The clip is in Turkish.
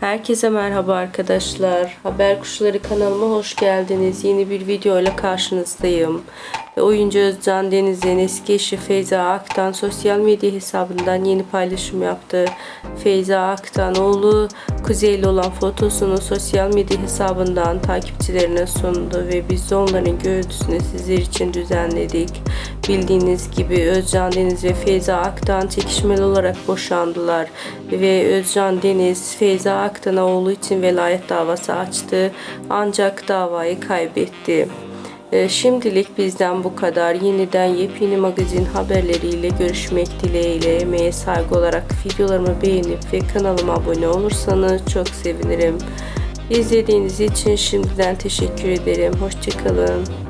Herkese merhaba arkadaşlar. Haber Kuşları kanalıma hoş geldiniz. Yeni bir video ile karşınızdayım. Ve oyuncu Özcan Deniz'in eski eşi Feyza Aktan sosyal medya hesabından yeni paylaşım yaptı. Feyza Aktan oğlu Kuzey'le olan fotosunu sosyal medya hesabından takipçilerine sundu ve biz de onların görüntüsünü sizler için düzenledik. Bildiğiniz gibi Özcan Deniz ve Feyza Aktan çekişmeli olarak boşandılar ve Özcan Deniz Feyza Aktan'a oğlu için velayet davası açtı ancak davayı kaybetti. Ee, Şimdilik bizden bu kadar. Yeniden yepyeni magazin haberleriyle görüşmek dileğiyle. Emeğe saygı olarak videolarımı beğenip ve kanalıma abone olursanız çok sevinirim. İzlediğiniz için şimdiden teşekkür ederim. Hoşçakalın.